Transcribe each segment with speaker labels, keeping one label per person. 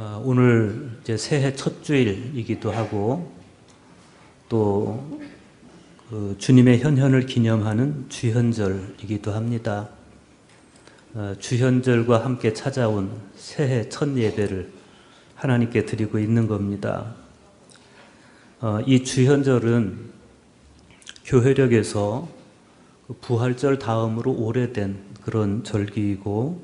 Speaker 1: 어, 오늘 이제 새해 첫 주일이기도 하고 또 그 주님의 현현을 기념하는 주현절이기도 합니다. 어, 주현절과 함께 찾아온 새해 첫 예배를 하나님께 드리고 있는 겁니다. 어, 이 주현절은 교회력에서 그 부활절 다음으로 오래된 그런 절기이고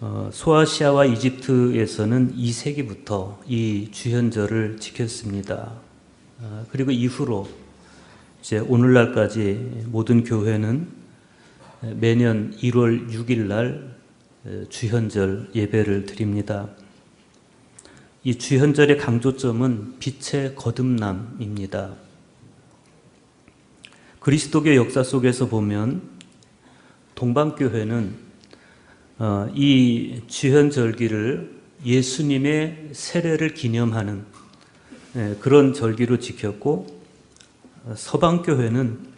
Speaker 1: 어, 소아시아와 이집트에서는 2세기부터 이 주현절을 지켰습니다. 어, 그리고 이후로 이제 오늘날까지 모든 교회는 매년 1월 6일 날 주현절 예배를 드립니다. 이 주현절의 강조점은 빛의 거듭남입니다. 그리스도교 역사 속에서 보면 동방교회는 어, 이 주현절기를 예수님의 세례를 기념하는 예, 그런 절기로 지켰고 서방교회는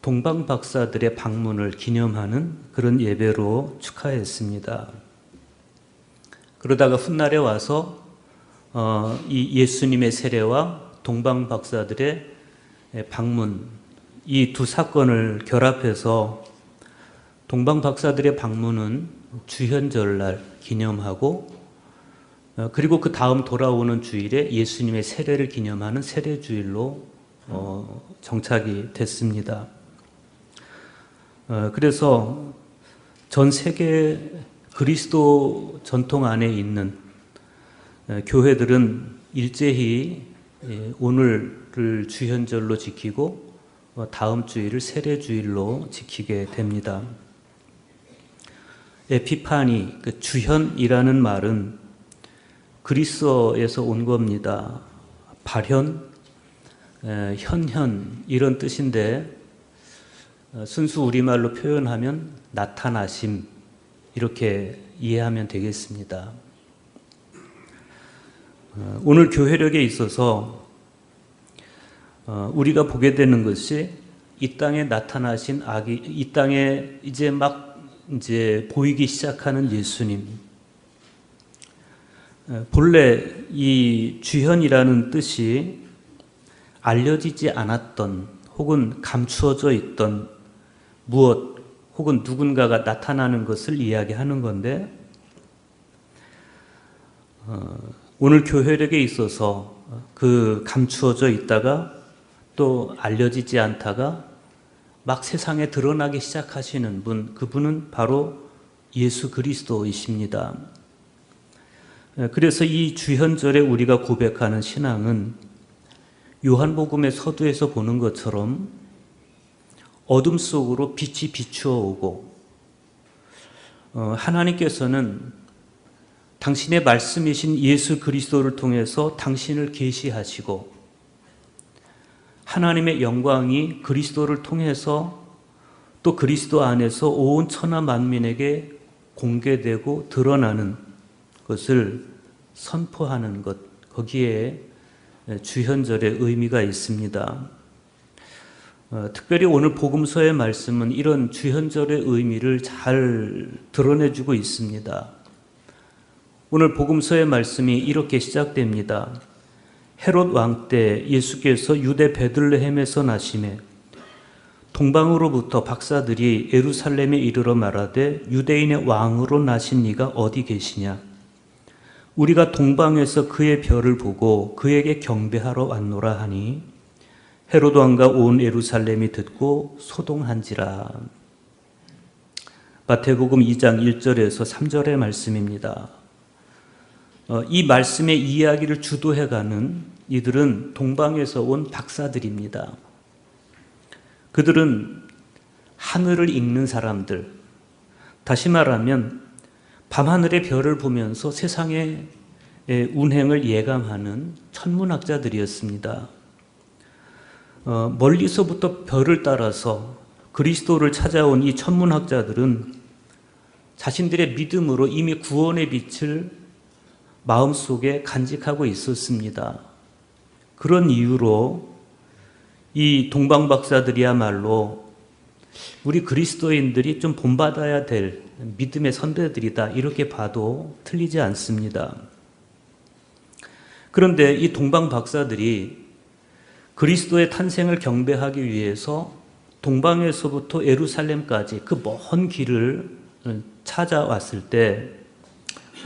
Speaker 1: 동방 박사들의 방문을 기념하는 그런 예배로 축하했습니다. 그러다가 훗날에 와서 어, 이 예수님의 세례와 동방 박사들의 방문 이 두 사건을 결합해서 동방 박사들의 방문은 주현절날 기념하고 어, 그리고 그 다음 돌아오는 주일에 예수님의 세례를 기념하는 세례주일로 어, 정착이 됐습니다. 어, 그래서 전 세계 그리스도 전통 안에 있는 어, 교회들은 일제히 예, 오늘을 주현절로 지키고 어, 다음 주일을 세례주일로 지키게 됩니다. 에피파니, 그 주현이라는 말은 그리스어에서 온 겁니다. 발현, 현현 이런 뜻인데 어, 순수 우리말로 표현하면 나타나심 이렇게 이해하면 되겠습니다. 어, 오늘 교회력에 있어서 어, 우리가 보게 되는 것이 이 땅에 나타나신 아기, 이 땅에 이제 막 이제 보이기 시작하는 예수님. 본래 이 주현이라는 뜻이 알려지지 않았던 혹은 감추어져 있던 무엇 혹은 누군가가 나타나는 것을 이야기하는 건데 어, 오늘 교회력에 있어서 그 감추어져 있다가 또 알려지지 않다가 막 세상에 드러나기 시작하시는 분 그분은 바로 예수 그리스도이십니다. 그래서 이 주현절에 우리가 고백하는 신앙은 요한복음의 서두에서 보는 것처럼 어둠 속으로 빛이 비추어 오고 어, 하나님께서는 당신의 말씀이신 예수 그리스도를 통해서 당신을 계시하시고 하나님의 영광이 그리스도를 통해서 또 그리스도 안에서 온 천하 만민에게 공개되고 드러나는 것을 선포하는 것 거기에 주현절의 의미가 있습니다. 어, 특별히 오늘 복음서의 말씀은 이런 주현절의 의미를 잘 드러내주고 있습니다. 오늘 복음서의 말씀이 이렇게 시작됩니다. 헤롯 왕 때 예수께서 유대 베들레헴에서 나심에 동방으로부터 박사들이 예루살렘에 이르러 말하되 유대인의 왕으로 나신 이가 어디 계시냐? 우리가 동방에서 그의 별을 보고 그에게 경배하러 왔노라 하니 헤로도 왕과 온 예루살렘이 듣고 소동한지라. 마태복음 2장 1절에서 3절의 말씀입니다. 어, 이 말씀의 이야기를 주도해가는 이들은 동방에서 온 박사들입니다. 그들은 하늘을 읽는 사람들, 다시 말하면 밤하늘의 별을 보면서 세상의 운행을 예감하는 천문학자들이었습니다. 어, 멀리서부터 별을 따라서 그리스도를 찾아온 이 천문학자들은 자신들의 믿음으로 이미 구원의 빛을 마음속에 간직하고 있었습니다. 그런 이유로 이 동방 박사들이야말로 우리 그리스도인들이 좀 본받아야 될 믿음의 선배들이다. 이렇게 봐도 틀리지 않습니다. 그런데 이 동방 박사들이 그리스도의 탄생을 경배하기 위해서 동방에서부터 예루살렘까지 그 먼 길을 찾아왔을 때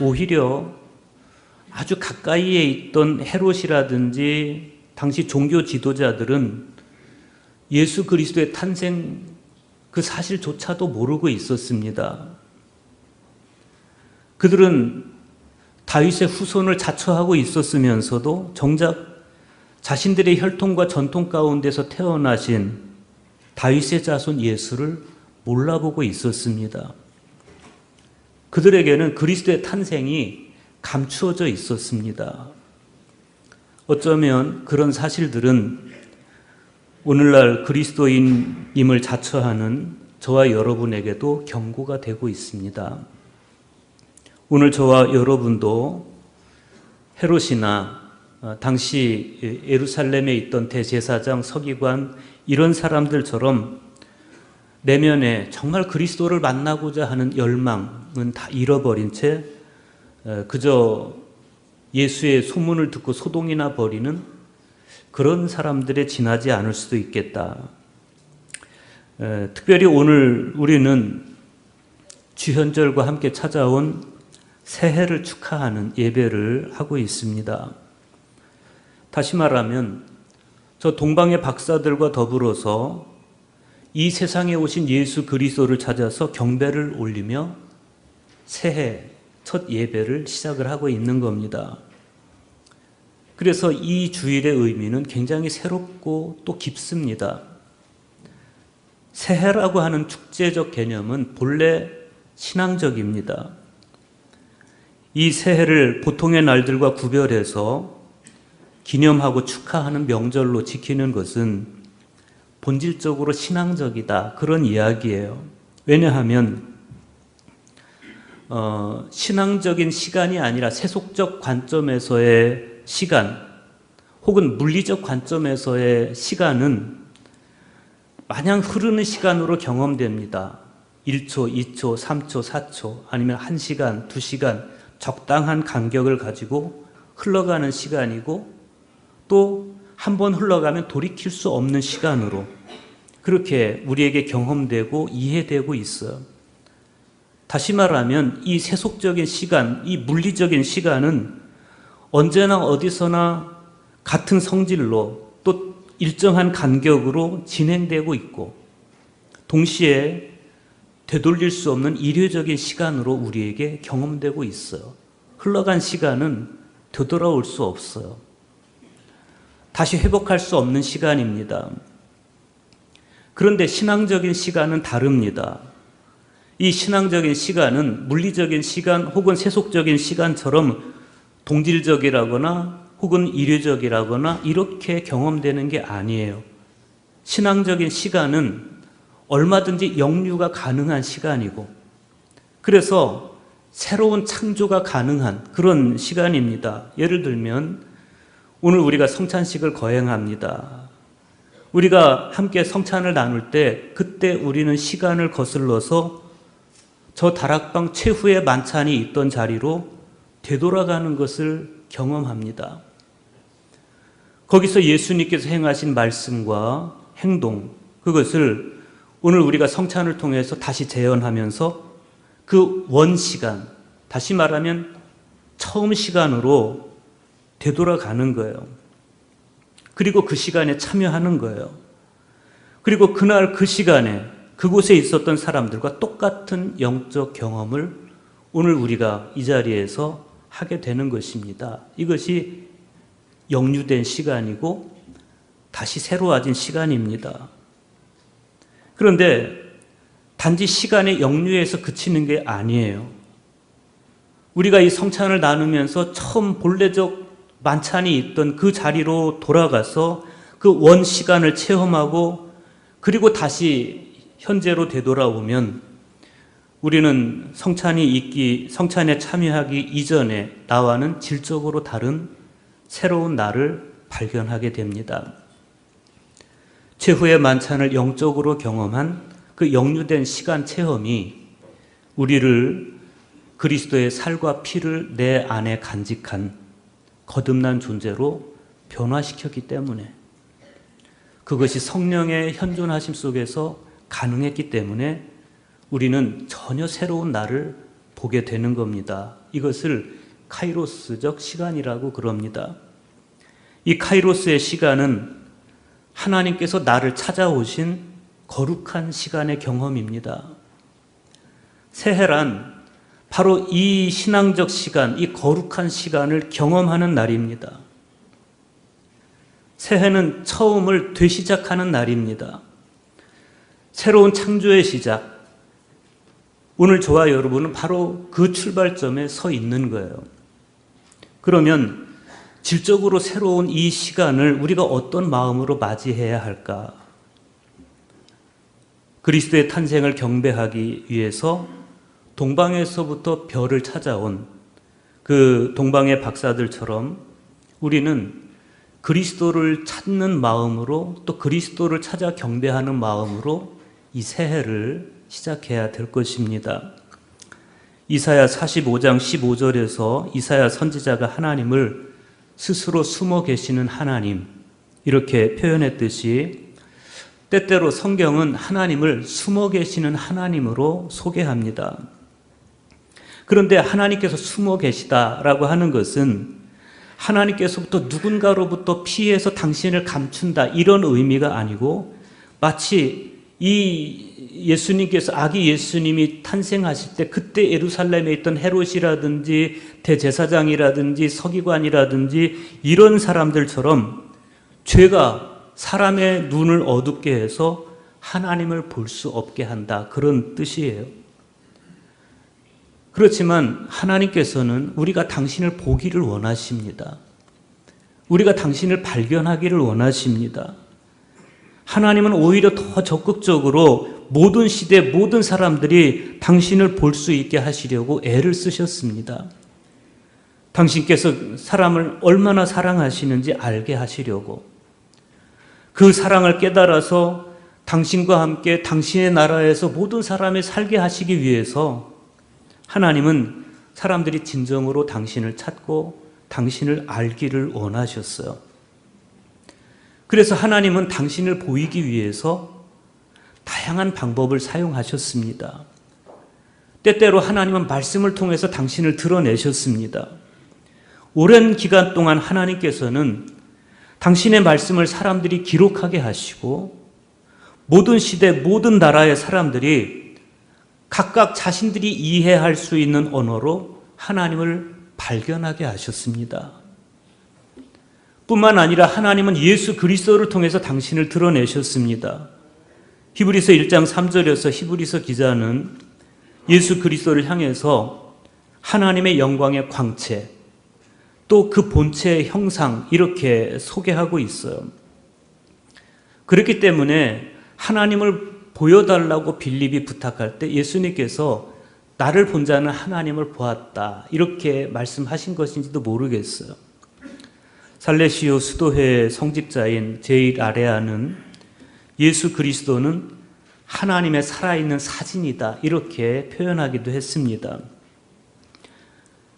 Speaker 1: 오히려 아주 가까이에 있던 헤롯이라든지 당시 종교 지도자들은 예수 그리스도의 탄생 그 사실조차도 모르고 있었습니다. 그들은 다윗의 후손을 자처하고 있었으면서도 정작 자신들의 혈통과 전통 가운데서 태어나신 다윗의 자손 예수를 몰라보고 있었습니다. 그들에게는 그리스도의 탄생이 감추어져 있었습니다. 어쩌면 그런 사실들은 오늘날 그리스도인임을 자처하는 저와 여러분에게도 경고가 되고 있습니다. 오늘 저와 여러분도 헤롯이나 어, 당시 예루살렘에 있던 대제사장, 서기관 이런 사람들처럼 내면에 정말 그리스도를 만나고자 하는 열망은 다 잃어버린 채 어, 그저 예수의 소문을 듣고 소동이나 버리는 그런 사람들에 지나지 않을 수도 있겠다. 어, 특별히 오늘 우리는 주현절과 함께 찾아온 새해를 축하하는 예배를 하고 있습니다. 다시 말하면 저 동방의 박사들과 더불어서 이 세상에 오신 예수 그리스도를 찾아서 경배를 올리며 새해 첫 예배를 시작을 하고 있는 겁니다. 그래서 이 주일의 의미는 굉장히 새롭고 또 깊습니다. 새해라고 하는 축제적 개념은 본래 신앙적입니다. 이 새해를 보통의 날들과 구별해서 기념하고 축하하는 명절로 지키는 것은 본질적으로 신앙적이다. 그런 이야기예요. 왜냐하면, 어, 신앙적인 시간이 아니라 세속적 관점에서의 시간, 혹은 물리적 관점에서의 시간은 마냥 흐르는 시간으로 경험됩니다. 1초, 2초, 3초, 4초, 아니면 1시간, 2시간, 적당한 간격을 가지고 흘러가는 시간이고, 또 한 번 흘러가면 돌이킬 수 없는 시간으로 그렇게 우리에게 경험되고 이해되고 있어요. 다시 말하면 이 세속적인 시간, 이 물리적인 시간은 언제나 어디서나 같은 성질로 또 일정한 간격으로 진행되고 있고 동시에 되돌릴 수 없는 일회적인 시간으로 우리에게 경험되고 있어요. 흘러간 시간은 되돌아올 수 없어요. 다시 회복할 수 없는 시간입니다. 그런데 신앙적인 시간은 다릅니다. 이 신앙적인 시간은 물리적인 시간 혹은 세속적인 시간처럼 동질적이라거나 혹은 일회적이라거나 이렇게 경험되는 게 아니에요. 신앙적인 시간은 얼마든지 영류가 가능한 시간이고, 그래서 새로운 창조가 가능한 그런 시간입니다. 예를 들면, 오늘 우리가 성찬식을 거행합니다. 우리가 함께 성찬을 나눌 때 그때 우리는 시간을 거슬러서 저 다락방 최후의 만찬이 있던 자리로 되돌아가는 것을 경험합니다. 거기서 예수님께서 행하신 말씀과 행동, 그것을 오늘 우리가 성찬을 통해서 다시 재현하면서 그 원 시간, 다시 말하면 처음 시간으로 되돌아가는 거예요. 그리고 그 시간에 참여하는 거예요. 그리고 그날 그 시간에 그곳에 있었던 사람들과 똑같은 영적 경험을 오늘 우리가 이 자리에서 하게 되는 것입니다. 이것이 영유된 시간이고 다시 새로워진 시간입니다. 그런데 단지 시간의 영유에서 그치는 게 아니에요. 우리가 이 성찬을 나누면서 처음 본래적 만찬이 있던 그 자리로 돌아가서 그 원 시간을 체험하고 그리고 다시 현재로 되돌아오면 우리는 성찬이 있기, 성찬에 참여하기 이전에 나와는 질적으로 다른 새로운 나를 발견하게 됩니다. 최후의 만찬을 영적으로 경험한 그 영유된 시간 체험이 우리를 그리스도의 살과 피를 내 안에 간직한 거듭난 존재로 변화시켰기 때문에 그것이 성령의 현존하심 속에서 가능했기 때문에 우리는 전혀 새로운 나를 보게 되는 겁니다. 이것을 카이로스적 시간이라고 그럽니다. 이 카이로스의 시간은 하나님께서 나를 찾아오신 거룩한 시간의 경험입니다. 새해란 바로 이 신앙적 시간, 이 거룩한 시간을 경험하는 날입니다. 새해는 처음을 되시작하는 날입니다. 새로운 창조의 시작. 오늘 저와 여러분은 바로 그 출발점에 서 있는 거예요. 그러면 질적으로 새로운 이 시간을 우리가 어떤 마음으로 맞이해야 할까? 그리스도의 탄생을 경배하기 위해서 동방에서부터 별을 찾아온 그 동방의 박사들처럼 우리는 그리스도를 찾는 마음으로 또 그리스도를 찾아 경배하는 마음으로 이 새해를 시작해야 될 것입니다. 이사야 45장 15절에서 이사야 선지자가 하나님을 스스로 숨어 계시는 하나님 이렇게 표현했듯이 때때로 성경은 하나님을 숨어 계시는 하나님으로 소개합니다. 그런데 하나님께서 숨어 계시다라고 하는 것은 하나님께서부터 누군가로부터 피해서 당신을 감춘다 이런 의미가 아니고 마치 이 예수님께서 아기 예수님이 탄생하실 때 그때 예루살렘에 있던 헤롯이라든지 대제사장이라든지 서기관이라든지 이런 사람들처럼 죄가 사람의 눈을 어둡게 해서 하나님을 볼 수 없게 한다 그런 뜻이에요. 그렇지만 하나님께서는 우리가 당신을 보기를 원하십니다. 우리가 당신을 발견하기를 원하십니다. 하나님은 오히려 더 적극적으로 모든 시대 모든 사람들이 당신을 볼 수 있게 하시려고 애를 쓰셨습니다. 당신께서 사람을 얼마나 사랑하시는지 알게 하시려고 그 사랑을 깨달아서 당신과 함께 당신의 나라에서 모든 사람이 살게 하시기 위해서 하나님은 사람들이 진정으로 당신을 찾고 당신을 알기를 원하셨어요. 그래서 하나님은 당신을 보이기 위해서 다양한 방법을 사용하셨습니다. 때때로 하나님은 말씀을 통해서 당신을 드러내셨습니다. 오랜 기간 동안 하나님께서는 당신의 말씀을 사람들이 기록하게 하시고 모든 시대, 모든 나라의 사람들이 각각 자신들이 이해할 수 있는 언어로 하나님을 발견하게 하셨습니다. 뿐만 아니라 하나님은 예수 그리스도를 통해서 당신을 드러내셨습니다. 히브리서 1장 3절에서 히브리서 기자는 예수 그리스도를 향해서 하나님의 영광의 광채, 또 그 본체의 형상, 이렇게 소개하고 있어요. 그렇기 때문에 하나님을 보여달라고 빌립이 부탁할 때 예수님께서 나를 본 자는 하나님을 보았다. 이렇게 말씀하신 것인지도 모르겠어요. 살레시오 수도회 성직자인 제일 아레아는 예수 그리스도는 하나님의 살아있는 사진이다. 이렇게 표현하기도 했습니다.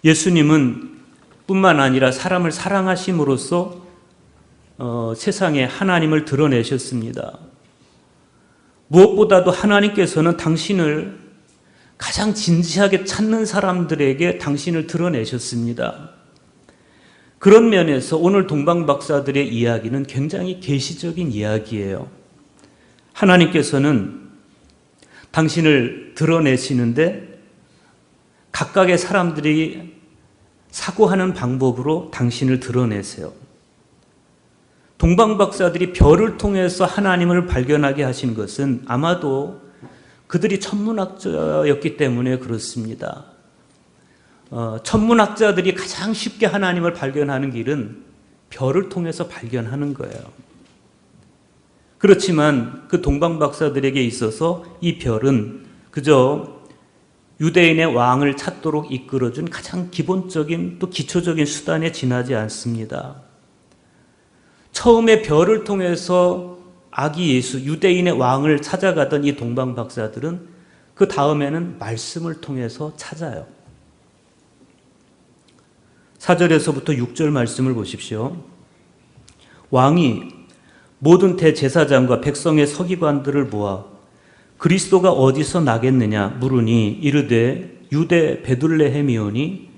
Speaker 1: 예수님은 뿐만 아니라 사람을 사랑하심으로써 어, 세상에 하나님을 드러내셨습니다. 무엇보다도 하나님께서는 당신을 가장 진지하게 찾는 사람들에게 당신을 드러내셨습니다. 그런 면에서 오늘 동방 박사들의 이야기는 굉장히 계시적인 이야기예요. 하나님께서는 당신을 드러내시는데 각각의 사람들이 사고하는 방법으로 당신을 드러내세요. 동방 박사들이 별을 통해서 하나님을 발견하게 하신 것은 아마도 그들이 천문학자였기 때문에 그렇습니다. 어, 천문학자들이 가장 쉽게 하나님을 발견하는 길은 별을 통해서 발견하는 거예요. 그렇지만 그 동방 박사들에게 있어서 이 별은 그저 유대인의 왕을 찾도록 이끌어준 가장 기본적인 또 기초적인 수단에 지나지 않습니다. 처음에 별을 통해서 아기 예수 유대인의 왕을 찾아가던 이 동방 박사들은 그 다음에는 말씀을 통해서 찾아요. 4절에서부터 6절 말씀을 보십시오. 왕이 모든 대제사장과 백성의 서기관들을 모아 그리스도가 어디서 나겠느냐 물으니 이르되 유대 베들레헴이오니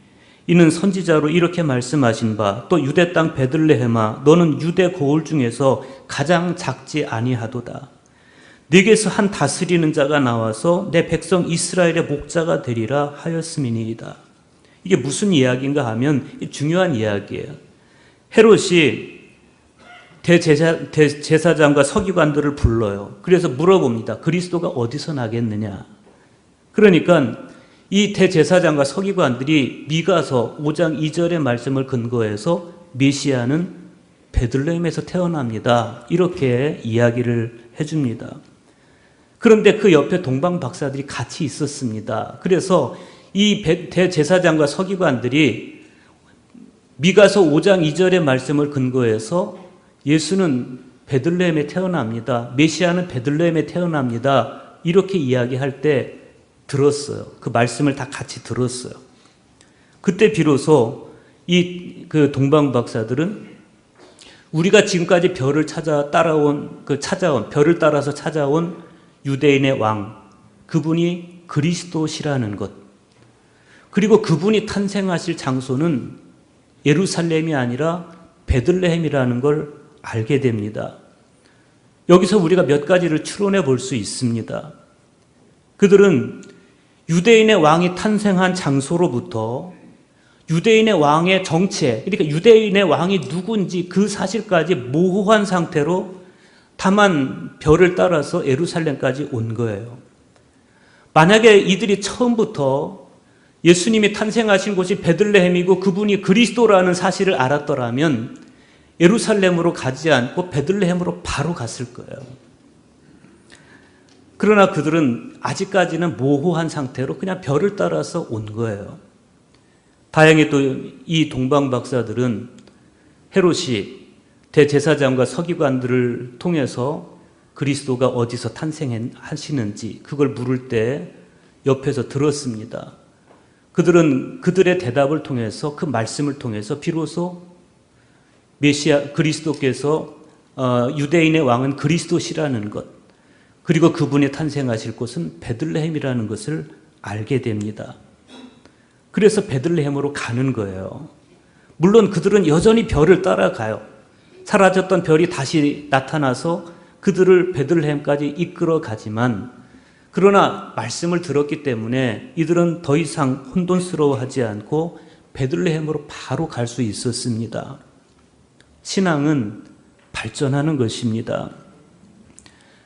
Speaker 1: 이는 선지자로 이렇게 말씀하신 바 또 유대 땅 베들레헴아 너는 유대 고을 중에서 가장 작지 아니하도다 네게서 한 다스리는 자가 나와서 내 백성 이스라엘의 목자가 되리라 하였음이니이다 이게 무슨 이야기인가 하면 중요한 이야기예요 헤롯이 대제사, 대제사장과 서기관들을 불러요. 그래서 물어봅니다. 그리스도가 어디서 나겠느냐? 그러니까 이 대제사장과 서기관들이 미가서 5장 2절의 말씀을 근거해서 메시아는 베들레헴에서 태어납니다. 이렇게 이야기를 해줍니다. 그런데 그 옆에 동방 박사들이 같이 있었습니다. 그래서 이 대제사장과 서기관들이 미가서 5장 2절의 말씀을 근거해서 예수는 베들레헴에 태어납니다. 메시아는 베들레헴에 태어납니다. 이렇게 이야기할 때 들었어요. 그 말씀을 다 같이 들었어요. 그때 비로소 이 그 동방 박사들은 우리가 지금까지 별을 찾아 따라온 그 찾아온 별을 따라서 찾아온 유대인의 왕 그분이 그리스도시라는 것 그리고 그분이 탄생하실 장소는 예루살렘이 아니라 베들레헴이라는 걸 알게 됩니다. 여기서 우리가 몇 가지를 추론해 볼 수 있습니다. 그들은 유대인의 왕이 탄생한 장소로부터 유대인의 왕의 정체, 그러니까 유대인의 왕이 누군지 그 사실까지 모호한 상태로 다만 별을 따라서 예루살렘까지 온 거예요. 만약에 이들이 처음부터 예수님이 탄생하신 곳이 베들레헴이고 그분이 그리스도라는 사실을 알았더라면 예루살렘으로 가지 않고 베들레헴으로 바로 갔을 거예요. 그러나 그들은 아직까지는 모호한 상태로 그냥 별을 따라서 온 거예요. 다행히 또 이 동방 박사들은 헤롯이 대제사장과 서기관들을 통해서 그리스도가 어디서 탄생하시는지 그걸 물을 때 옆에서 들었습니다. 그들은 그들의 대답을 통해서 그 말씀을 통해서 비로소 메시아 그리스도께서 어, 유대인의 왕은 그리스도시라는 것 그리고 그분이 탄생하실 곳은 베들레헴이라는 것을 알게 됩니다. 그래서 베들레헴으로 가는 거예요. 물론 그들은 여전히 별을 따라가요. 사라졌던 별이 다시 나타나서 그들을 베들레헴까지 이끌어 가지만 그러나 말씀을 들었기 때문에 이들은 더 이상 혼돈스러워하지 않고 베들레헴으로 바로 갈 수 있었습니다. 신앙은 발전하는 것입니다.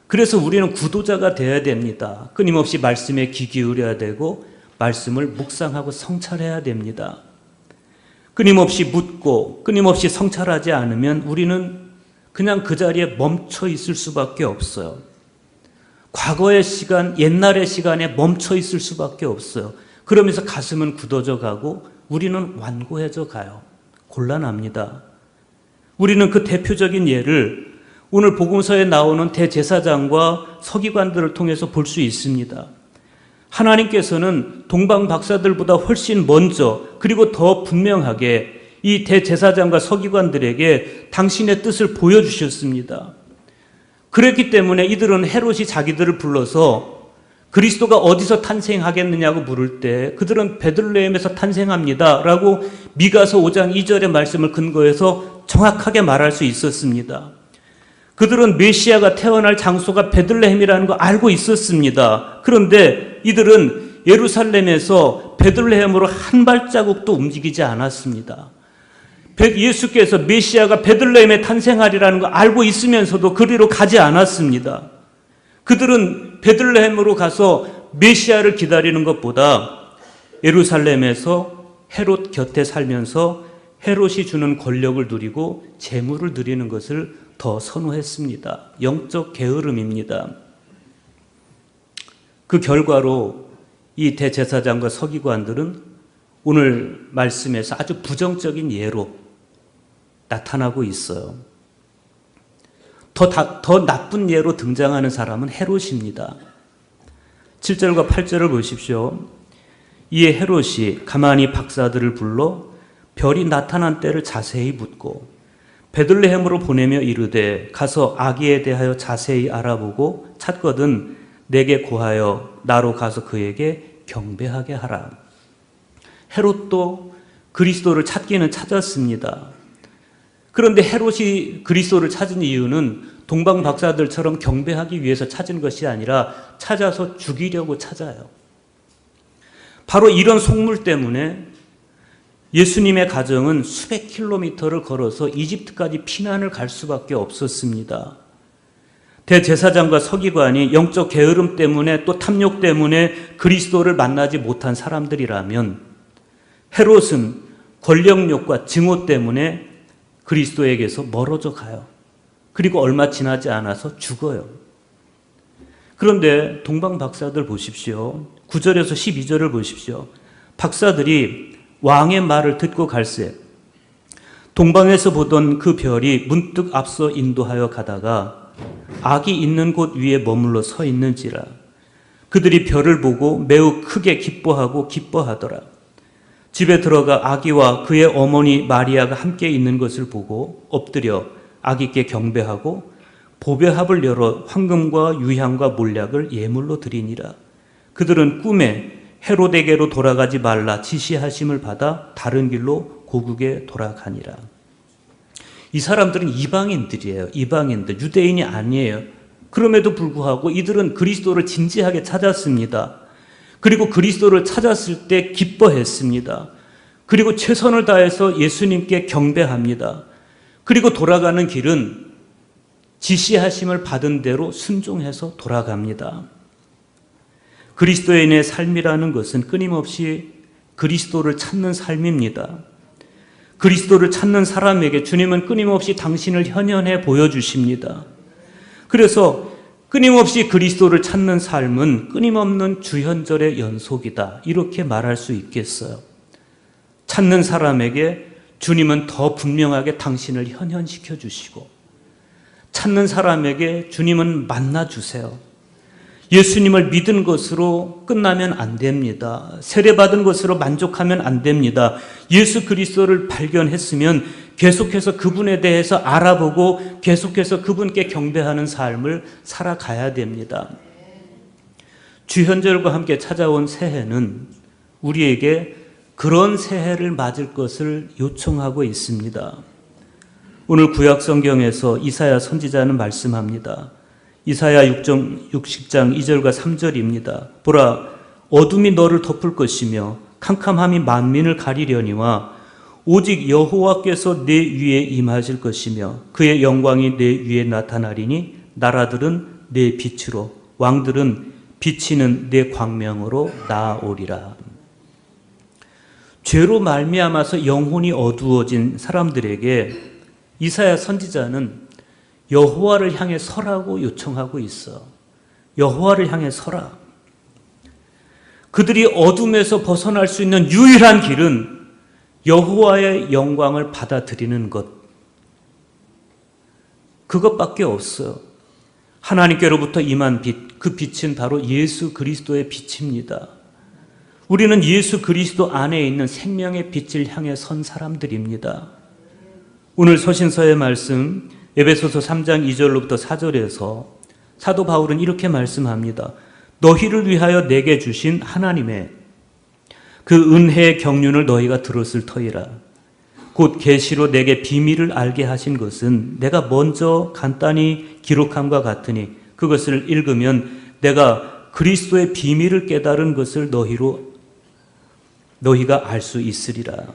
Speaker 1: 그래서 우리는 구도자가 되어야 됩니다. 끊임없이 말씀에 귀 기울여야 되고 말씀을 묵상하고 성찰해야 됩니다. 끊임없이 묻고 끊임없이 성찰하지 않으면 우리는 그냥 그 자리에 멈춰 있을 수밖에 없어요. 과거의 시간, 옛날의 시간에 멈춰 있을 수밖에 없어요. 그러면서 가슴은 굳어져 가고 우리는 완고해져 가요. 곤란합니다. 우리는 그 대표적인 예를 오늘 복음서에 나오는 대제사장과 서기관들을 통해서 볼 수 있습니다. 하나님께서는 동방 박사들보다 훨씬 먼저 그리고 더 분명하게 이 대제사장과 서기관들에게 당신의 뜻을 보여주셨습니다. 그랬기 때문에 이들은 헤롯이 자기들을 불러서 그리스도가 어디서 탄생하겠느냐고 물을 때 그들은 베들레헴에서 탄생합니다. 라고 미가서 5장 2절의 말씀을 근거해서 정확하게 말할 수 있었습니다. 그들은 메시아가 태어날 장소가 베들레헴이라는 거 알고 있었습니다. 그런데 이들은 예루살렘에서 베들레헴으로 한 발자국도 움직이지 않았습니다. 예수께서 메시아가 베들레헴에 탄생하리라는 거 알고 있으면서도 그리로 가지 않았습니다. 그들은 베들레헴으로 가서 메시아를 기다리는 것보다 예루살렘에서 헤롯 곁에 살면서 헤롯이 주는 권력을 누리고 재물을 누리는 것을 더 선호했습니다. 영적 게으름입니다. 그 결과로 이 대제사장과 서기관들은 오늘 말씀에서 아주 부정적인 예로 나타나고 있어요. 더, 다, 더 나쁜 예로 등장하는 사람은 헤롯입니다. 7절과 8절을 보십시오. 이에 헤롯이 가만히 박사들을 불러 별이 나타난 때를 자세히 묻고 베들레헴으로 보내며 이르되 가서 아기에 대하여 자세히 알아보고 찾거든 내게 고하여 나로 가서 그에게 경배하게 하라. 헤롯도 그리스도를 찾기는 찾았습니다. 그런데 헤롯이 그리스도를 찾은 이유는 동방 박사들처럼 경배하기 위해서 찾은 것이 아니라 찾아서 죽이려고 찾아요. 바로 이런 속물 때문에 예수님의 가정은 수백 킬로미터를 걸어서 이집트까지 피난을 갈 수밖에 없었습니다. 대제사장과 서기관이 영적 게으름 때문에 또 탐욕 때문에 그리스도를 만나지 못한 사람들이라면 헤롯은 권력욕과 증오 때문에 그리스도에게서 멀어져 가요. 그리고 얼마 지나지 않아서 죽어요. 그런데 동방 박사들 보십시오. 9절에서 12절을 보십시오. 박사들이 왕의 말을 듣고 갈새 동방에서 보던 그 별이 문득 앞서 인도하여 가다가 악이 있는 곳 위에 머물러 서 있는지라 그들이 별을 보고 매우 크게 기뻐하고 기뻐하더라. 집에 들어가 아기와 그의 어머니 마리아가 함께 있는 것을 보고 엎드려 아기께 경배하고 보배합을 열어 황금과 유향과 몰약을 예물로 드리니라. 그들은 꿈에 헤로데게로 돌아가지 말라 지시하심을 받아 다른 길로 고국에 돌아가니라. 이 사람들은 이방인들이에요. 이방인들. 유대인이 아니에요. 그럼에도 불구하고 이들은 그리스도를 진지하게 찾았습니다. 그리고 그리스도를 찾았을 때 기뻐했습니다. 그리고 최선을 다해서 예수님께 경배합니다. 그리고 돌아가는 길은 지시하심을 받은 대로 순종해서 돌아갑니다. 그리스도인의 삶이라는 것은 끊임없이 그리스도를 찾는 삶입니다. 그리스도를 찾는 사람에게 주님은 끊임없이 당신을 현현해 보여주십니다. 그래서 끊임없이 그리스도를 찾는 삶은 끊임없는 주현절의 연속이다. 이렇게 말할 수 있겠어요. 찾는 사람에게 주님은 더 분명하게 당신을 현현시켜 주시고, 찾는 사람에게 주님은 만나 주세요. 예수님을 믿은 것으로 끝나면 안 됩니다. 세례받은 것으로 만족하면 안 됩니다. 예수 그리스도를 발견했으면 계속해서 그분에 대해서 알아보고 계속해서 그분께 경배하는 삶을 살아가야 됩니다. 주현절과 함께 찾아온 새해는 우리에게 그런 새해를 맞을 것을 요청하고 있습니다. 오늘 구약 성경에서 이사야 선지자는 말씀합니다. 이사야 6장 60장 2절과 3절입니다. 보라 어둠이 너를 덮을 것이며 캄캄함이 만민을 가리려니와 오직 여호와께서 내 위에 임하실 것이며 그의 영광이 내 위에 나타나리니 나라들은 내 빛으로 왕들은 비치는 내 광명으로 나아오리라. 죄로 말미암아서 영혼이 어두워진 사람들에게 이사야 선지자는 여호와를 향해 서라고 요청하고 있어. 여호와를 향해 서라. 그들이 어둠에서 벗어날 수 있는 유일한 길은 여호와의 영광을 받아들이는 것. 그것밖에 없어요. 하나님께로부터 임한 빛, 그 빛은 바로 예수 그리스도의 빛입니다. 우리는 예수 그리스도 안에 있는 생명의 빛을 향해 선 사람들입니다. 오늘 서신서의 말씀 에베소서 3장 2절로부터 4절에서 사도 바울은 이렇게 말씀합니다. 너희를 위하여 내게 주신 하나님의 그 은혜의 경륜을 너희가 들었을 터이라. 곧 계시로 내게 비밀을 알게 하신 것은 내가 먼저 간단히 기록함과 같으니 그것을 읽으면 내가 그리스도의 비밀을 깨달은 것을 너희로 너희가 알 수 있으리라.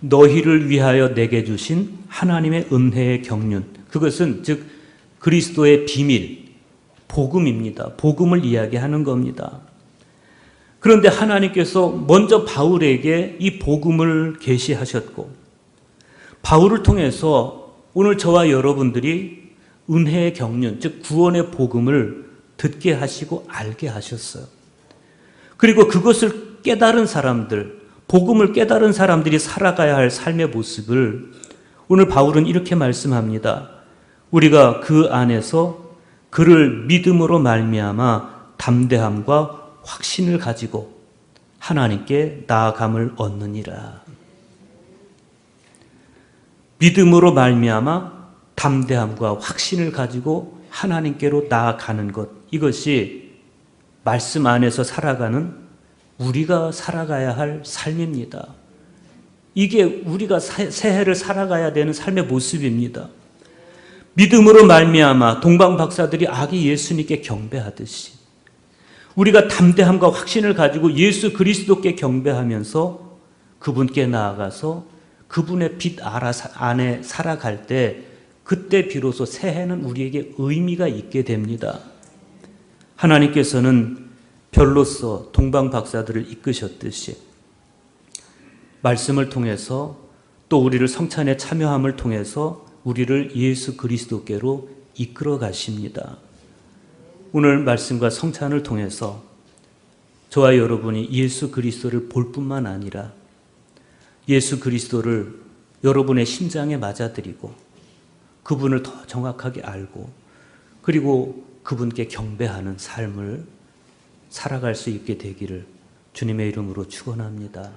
Speaker 1: 너희를 위하여 내게 주신 하나님의 은혜의 경륜. 그것은 즉 그리스도의 비밀, 복음입니다. 복음을 이야기하는 겁니다. 그런데 하나님께서 먼저 바울에게 이 복음을 계시하셨고 바울을 통해서 오늘 저와 여러분들이 은혜의 경륜, 즉 구원의 복음을 듣게 하시고 알게 하셨어요. 그리고 그것을 깨달은 사람들, 복음을 깨달은 사람들이 살아가야 할 삶의 모습을 오늘 바울은 이렇게 말씀합니다. 우리가 그 안에서 그를 믿음으로 말미암아 담대함과 확신을 가지고 하나님께 나아감을 얻느니라. 믿음으로 말미암아 담대함과 확신을 가지고 하나님께로 나아가는 것 이것이 말씀 안에서 살아가는 우리가 살아가야 할 삶입니다. 이게 우리가 새해를 살아가야 되는 삶의 모습입니다. 믿음으로 말미암아 동방 박사들이 아기 예수님께 경배하듯이 우리가 담대함과 확신을 가지고 예수 그리스도께 경배하면서 그분께 나아가서 그분의 빛 안에 살아갈 때 그때 비로소 새해는 우리에게 의미가 있게 됩니다. 하나님께서는 별로서 동방 박사들을 이끄셨듯이 말씀을 통해서 또 우리를 성찬에 참여함을 통해서 우리를 예수 그리스도께로 이끌어 가십니다. 오늘 말씀과 성찬을 통해서 저와 여러분이 예수 그리스도를 볼 뿐만 아니라 예수 그리스도를 여러분의 심장에 맞아들이고 그분을 더 정확하게 알고 그리고 그분께 경배하는 삶을 살아갈 수 있게 되기를 주님의 이름으로 축원합니다.